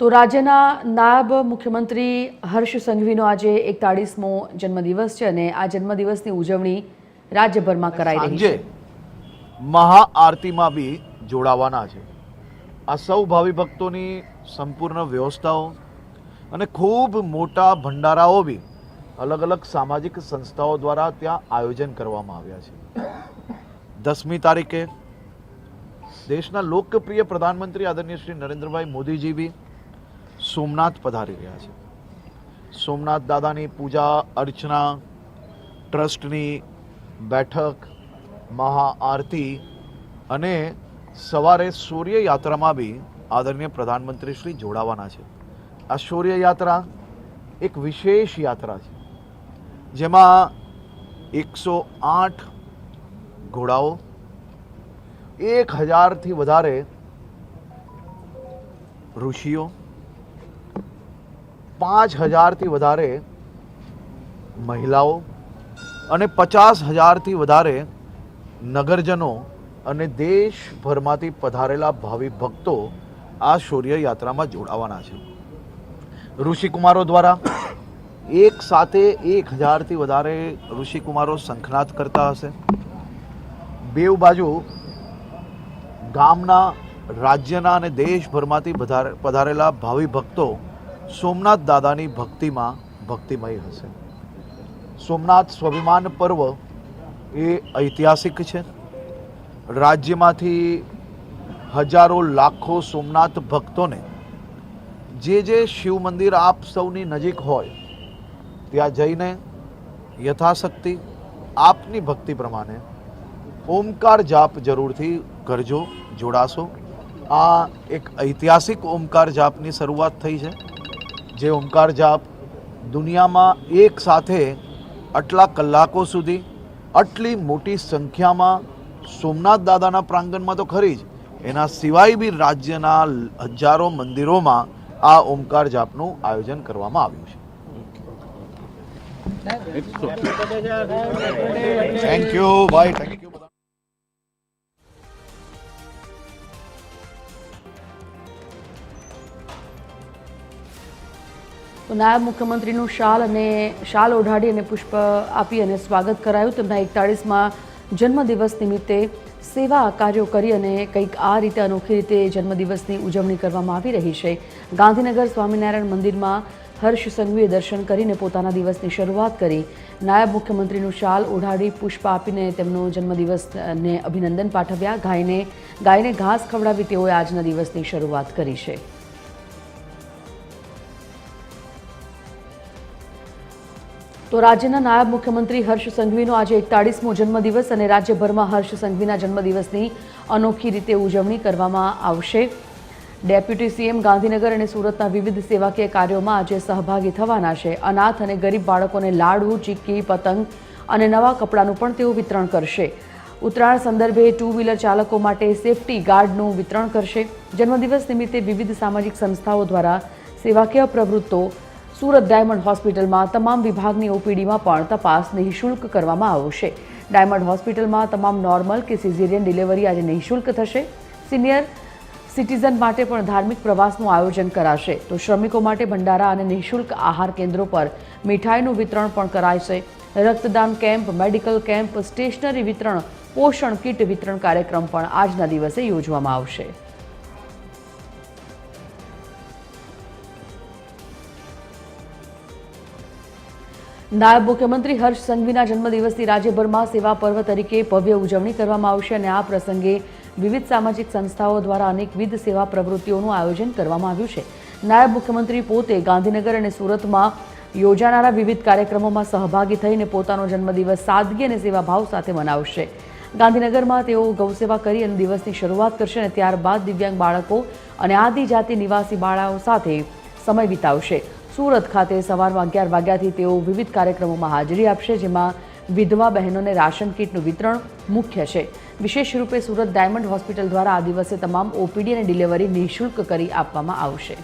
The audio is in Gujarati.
તો રાજ્યના નાયબ મુખ્યમંત્રી હર્ષ સંઘવીનો આજે એકતાળીસમો જન્મદિવસ છે અને આ જન્મદિવસની ઉજવણી રાજ્યભરમાં કરાઈ રહી છે. મહાઆરતીમાં બી જોડાવાના છે. આ સૌ ભાવિ ભક્તોની સંપૂર્ણ વ્યવસ્થાઓ અને ખૂબ મોટા ભંડારાઓ બી અલગ અલગ સામાજિક સંસ્થાઓ દ્વારા ત્યાં આયોજન કરવામાં આવ્યા છે. દસમી તારીખે દેશના લોકપ્રિય પ્રધાનમંત્રી આદરણીય શ્રી નરેન્દ્રભાઈ મોદીજી બી સોમનાથ પધારી રહ્યા છે. સોમનાથ દાદાની પૂજા અર્ચના, ટ્રસ્ટની બેઠક મહાઆરતી અને સવારે સૂર્ય યાત્રામાં બી આદરણીય પ્રધાનમંત્રી શ્રી જોડાવાના છે. આ સૂર્ય યાત્રા એક વિશેષ યાત્રા છે. જેમાં એકસો આઠ ઘોડાઓ, એક હજારથી વધારે ઋષિઓ પાંચ હજારથી વધારે મહિલાઓ અને પચાસ હજારથી વધારે નગરજનો અને દેશભરમાંથી પધારેલા ભાવિ ભક્તો આ શૌર્ય યાત્રામાં જોડાવાના છે. ઋષિકુમારો દ્વારા એક સાથે એક હજારથી વધારે ઋષિકુમારો શંખનાદ કરતા હશે. બેવ બાજુ ગામના રાજ્યના અને દેશભરમાંથી પધારેલા ભાવિ ભક્તો સોમનાથ દાદાની ભક્તિમાં ભક્તિમય હશે. સોમનાથ સ્વાભિમાન પર્વ એ ઐતિહાસિક છે. રાજ્યમાંથી હજારો લાખો સોમનાથ ભક્તોને જે જે શિવ મંદિર આપ સૌની નજીક હોય, ત્યાં જઈને યથાશક્તિ આપની ભક્તિ પ્રમાણે ઓમકાર જાપ જરૂરથી કરજો, જોડાશો. આ એક ઐતિહાસિક ઓમકાર જાપની શરૂઆત થઈ છે. જે ઓમકાર જાપ દુનિયામાં એક સાથે આટલા કલાકો સુધી આટલી મોટી સંખ્યામાં સોમનાથ દાદાના પ્રાંગણમાં તો ખરી જ. એના સિવાય બી રાજ્યના હજારો મંદિરોમાં આ ઓમકાર જાપનું આયોજન કરવામાં આવ્યું છે. થેન્ક યુ ભાઈ થેન્ક યુ તો નાયબ મુખ્યમંત્રીનું શાલ અને શાલ ઓઢાડી અને પુષ્પ આપી અને સ્વાગત કરાયું. તેમના એકતાળીસમાં જન્મદિવસ નિમિત્તે સેવા કાર્યો કરી અને કંઈક આ રીતે અનોખી રીતે જન્મદિવસની ઉજવણી કરવામાં આવી રહી છે. ગાંધીનગર સ્વામિનારાયણ મંદિરમાં હર્ષ સંઘવીએ દર્શન કરીને પોતાના દિવસની શરૂઆત કરી. નાયબ મુખ્યમંત્રીનું શાલ ઓઢાડી, પુષ્પ આપીને તેમનો જન્મદિવસને અભિનંદન પાઠવ્યા. ગાયને ગાયને ઘાસ ખવડાવી તેઓએ આજના દિવસની શરૂઆત કરી છે. તો રાજ્યના નાયબ મુખ્યમંત્રી હર્ષ સંઘવીનો આજે એકતાળીસમો જન્મદિવસ અને રાજ્યભરમાં હર્ષ સંઘવીના જન્મદિવસની અનોખી રીતે ઉજવણી કરવામાં આવશે. ડેપ્યુટી સીએમ ગાંધીનગર અને સુરતના વિવિધ સેવાકીય કાર્યોમાં આજે સહભાગી થવાના છે. અનાથ અને ગરીબ બાળકોને લાડુ, ચીક્કી, પતંગ અને નવા કપડાનું પણ તેઓ વિતરણ કરશે. ઉત્તરાયણ સંદર્ભે ટુ વ્હીલર ચાલકો માટે સેફટી ગાર્ડનું વિતરણ કરશે. જન્મદિવસ નિમિત્તે વિવિધ સામાજિક સંસ્થાઓ દ્વારા સેવાકીય પ્રવૃત્તો સુરત ડાયમંડ હોસ્પિટલમાં તમામ વિભાગની ઓપીડીમાં પણ તપાસ નિઃશુલ્ક કરવામાં આવશે. ડાયમંડ હોસ્પિટલમાં તમામ નોર્મલ કે સિઝેરિયન ડિલિવરી આજે નિઃશુલ્ક થશે. સિનિયર સિટીઝન માટે પણ ધાર્મિક પ્રવાસનું આયોજન કરાશે. તો શ્રમિકો માટે ભંડારા અને નિઃશુલ્ક આહાર કેન્દ્રો પર મીઠાઈનું વિતરણ પણ કરાશે. રક્તદાન કેમ્પ, મેડિકલ કેમ્પ, સ્ટેશનરી વિતરણ, પોષણ કીટ વિતરણ કાર્યક્રમ પણ આજના દિવસે યોજવામાં આવશે. નાયબ મુખ્યમંત્રી હર્ષ સંઘવીના જન્મદિવસની રાજ્યભરમાં સેવા પર્વ તરીકે ભવ્ય ઉજવણી કરવામાં આવશે અને આ પ્રસંગે વિવિધ સામાજિક સંસ્થાઓ દ્વારા અનેકવિધ સેવા પ્રવૃત્તિઓનું આયોજન કરવામાં આવ્યું છે. નાયબ મુખ્યમંત્રી પોતે ગાંધીનગર અને સુરતમાં યોજાનારા વિવિધ કાર્યક્રમોમાં સહભાગી થઈને પોતાનો જન્મદિવસ સાદગી અને સેવાભાવ સાથે મનાવશે. ગાંધીનગરમાં તેઓ ગૌસેવા કરી અને દિવસની શરૂઆત કરશે અને ત્યારબાદ દિવ્યાંગ બાળકો અને આદિજાતિ નિવાસી બાળાઓ સાથે સમય વિતાવશે. સુરત ખાતે સવારમાં અગિયાર વાગ્યાથી તેઓ વિવિધ કાર્યક્રમોમાં હાજરી આપશે, જેમાં વિધવા બહેનોને રાશન કીટનું વિતરણ મુખ્ય છે. વિશેષ રૂપે સુરત ડાયમંડ હોસ્પિટલ દ્વારા આ દિવસે તમામ ઓપીડી અને ડિલિવરી નિઃશુલ્ક કરી આપવામાં આવશે.